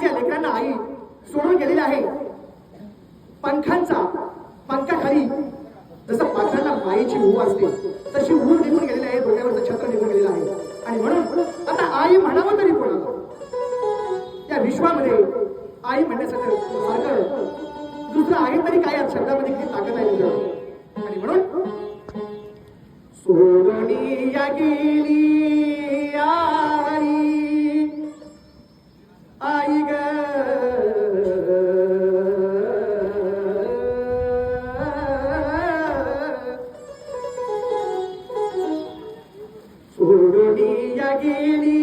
आज या लेकरांना आई सोडून गेलेली आहे. पंखांचा पंखाखाली जसं पाखरांना माईची ऊव असते तशी ऊव निघून गेलेली आहे डोक्यावरचं छत्र निघून गेलेलं आहे. आणि म्हणून आता again.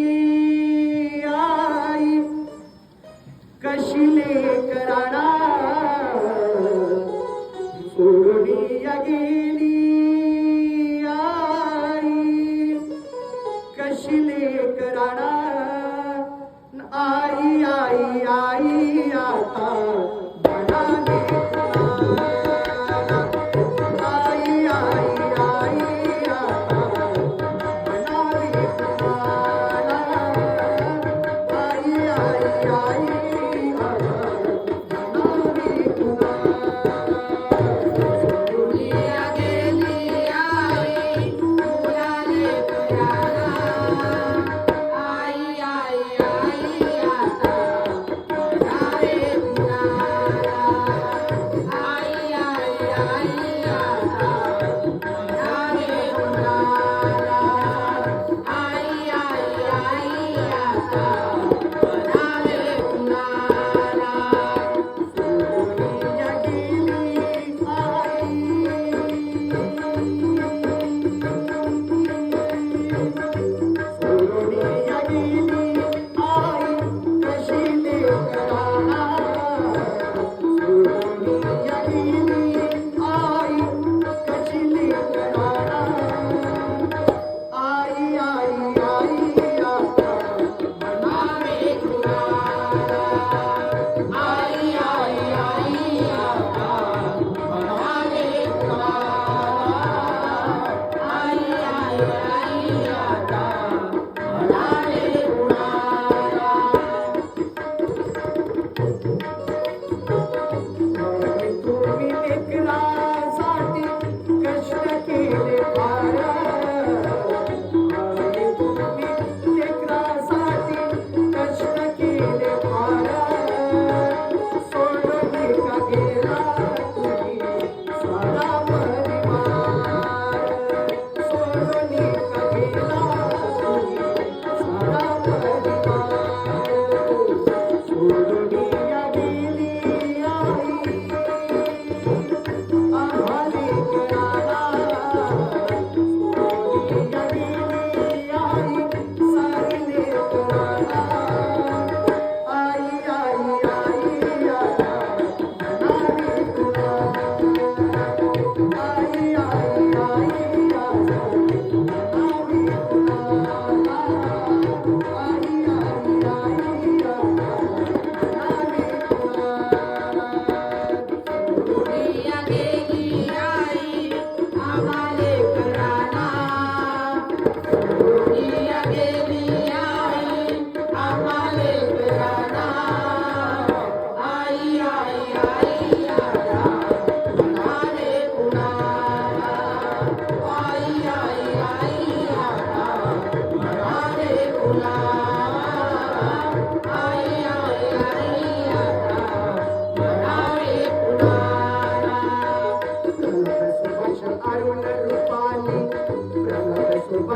Bye.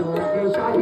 चाहि